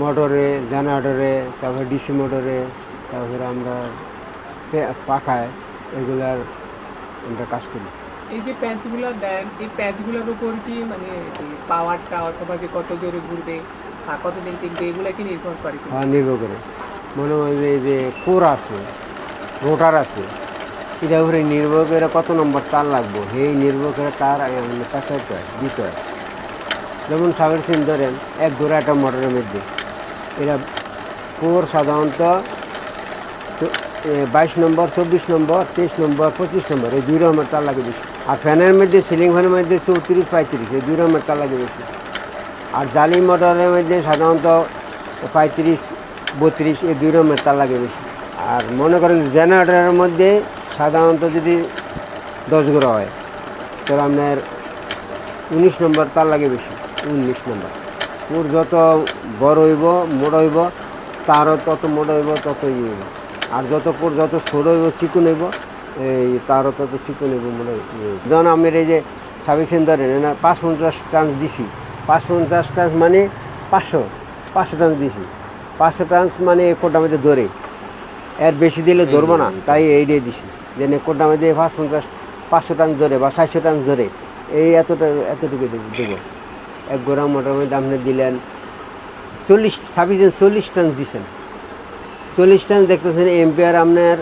মোটরে জেনারেটরে তারপরে ডিসি মোটরে তারপরে আমরা পাখায় এগুলার আমরা কাজ করি। এই যে প্যাচগুলো দেন এই প্যাচগুলোর উপর কি মানে পাওয়ারটা অথবা যে কত জোরে ঘুরবে আর কতদিন টিকবে এগুলো কি নির্ভর করে কি? হওয়া নির্ভর করে। মনে হয় যে এই যে কোর আছে রোটার আছে এটা উপরে নির্ভর করে কত নম্বর তার লাগবো সেই নির্ভর করে তার পেঁচাইতে হয় দিতে হয়। যেমন সাগর সিং ধরেন এক গোড়া একটা মোটরের মধ্যে এটা কোর সাধারণত বাইশ নম্বর, চব্বিশ নম্বর, তেইশ নম্বর, পঁচিশ নম্বর, এই দুই নম্বর তার লাগে বেশি। আর ফ্যানের মধ্যে, সিলিং ফ্যানের মধ্যে চৌত্রিশ, পঁয়ত্রিশ, এই দুই নম্বর তার লাগে বেশি। আর জালি মোটরের মধ্যে সাধারণত পঁয়ত্রিশ, বত্রিশ, এই দুই রকমের তার লাগে বেশি। আর মনে করেন জেনারেটরের মধ্যে সাধারণত যদি দশ গোড়া হয়, তাহলে আপনার উনিশ নম্বর তার লাগে বেশি, উনিশ নম্বর। ওর যত বড় হইব, মোড় হইব, তারও তত মোড় হইব, তত ইয়ে হইব। আর যত কোর যত ছোট হইব, চিকুন হইব, এই তারও তত চিকুন হইব, মোড় হইব যেমন আপনার এই যে সার্ভিসেন ধরেন না পাঁচ পঞ্চাশ টান্স দিছি। পাঁচ পঞ্চাশ টান্স মানে পাঁচশো পাঁচশো টান্স দিছি। পাঁচশো টান্স মানে কোটার মধ্যে ধরে। এর বেশি দিলে ধরবো না, তাই এই দিয়ে দিছি। যে কোটার মধ্যে পাঁচ পঞ্চাশ, পাঁচশো টান্স ধরে বা চারশো টান্স ধরে, এই এতটা, এতটুকু দেবো। এক গোড়া মোটার মধ্যে আপনি দিলেন চল্লিশ, ছাব্বিশ চল্লিশ টান্স দিছেন। চল্লিশ টান্স দেখতেছেন এম্পিয়ার আপনার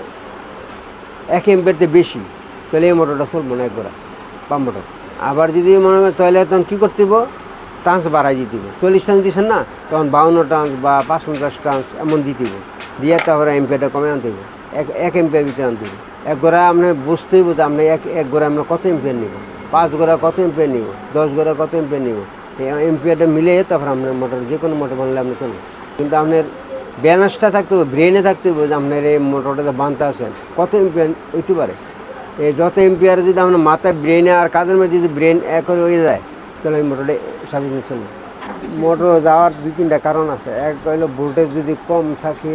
এক এম্পিয়ারতে বেশি, তাহলে এই মোটরটা চলবো না এক গোড়া পাম্প মোটর। আবার যদি মনে হয় তাহলে তখন কী করতে হইব? টান্স বাড়াই দিতে হইব। চল্লিশ টান্স দিচ্ছেন না, তখন বাউন্ন টান্স বা পাঁচ পঞ্চাশ টান্স এমন দিতে হইব। দিয়ে তারপরে এম্পিয়ারটা কমে আনতে হবে এক এক এম্পিয়ার ভিতরে আনতে হবে এক গোড়া আপনি বুঝতে আপনি এক এক গোড়া আমরা কত এম্পিয়ার নিব? পাঁচ গোড়া কত এম্পিয়ার নিব? দশ গোড়া কত এম্পিয়ার নিব? এই এম্পিয়ারটা মিলে তারপর আপনার মোটর যে কোনো মোটর বানলে আপনি চলবে কিন্তু আপনার ব্যালেন্সটা থাকতে হবে ব্রেনে থাকতে হবে যে আপনার এই মোটরটাতে বানতে আছেন কত এম্পিয়ার হইতে পারে? এই যত এম্পিয়ার যদি আপনার মাথায় ব্রেনে আর কাজের মধ্যে যদি ব্রেন এক করে হয়ে যায়, তাহলে এই মোটরটা সার্ভিসিং চলবে মোটর যাওয়ার দুই তিনটা কারণ আছে। এক হলো ভোল্টেজ যদি কম থাকে,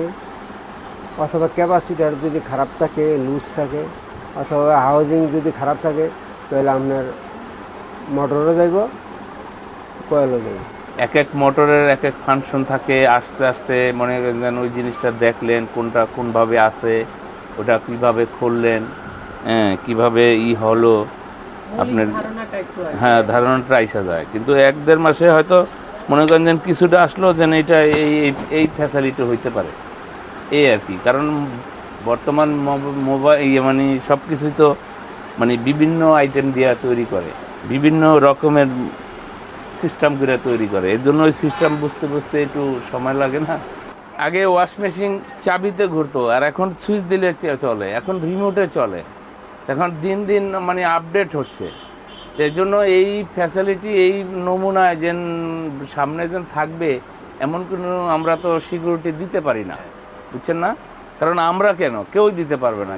অথবা ক্যাপাসিটার যদি খারাপ থাকে লুজ থাকে, অথবা হাউজিং যদি খারাপ থাকে, তাহলে আপনার মোটরও যাইব এক এক মোটরের এক এক ফাংশন থাকে আস্তে আস্তে মনে করেন যেন ওই জিনিসটা দেখলেন কোনটা কোনভাবে আছে ওটা কীভাবে খুললেন হ্যাঁ কীভাবে ই হলো আপনার। হ্যাঁ ধারণাটা আইসা যায়। কিন্তু এক দেড় মাসে হয়তো মনে করেন যেন কিছুটা আসলো যেন এটা এই এই- এই ফ্যাসিলিটি হইতে পারে। এই আর কি। কারণ বর্তমান মোবাইল ইয়ে মানে সব কিছুই তো মানে বিভিন্ন আইটেম দিয়ে তৈরি করে। বিভিন্ন রকমের সিস্টেম করে তৈরি করে। এর জন্য ওই সিস্টেম বুঝতে বুঝতে একটু সময় লাগে না। আগে ওয়াশ মেশিন চাবিতে ঘুরতো, আর এখন সুইচ দিলে চলে। এখন রিমোটে চলে। এখন দিন দিন মানে আপডেট হচ্ছে। এর জন্য এই ফ্যাসিলিটি এই নমুনায় যেন সামনে যেন থাকবে, এমন কোনো আমরা তো সিকিউরিটি দিতে পারি না। বুঝছেন না? কারণ আমরা কেন? কেউই দিতে পারবে না।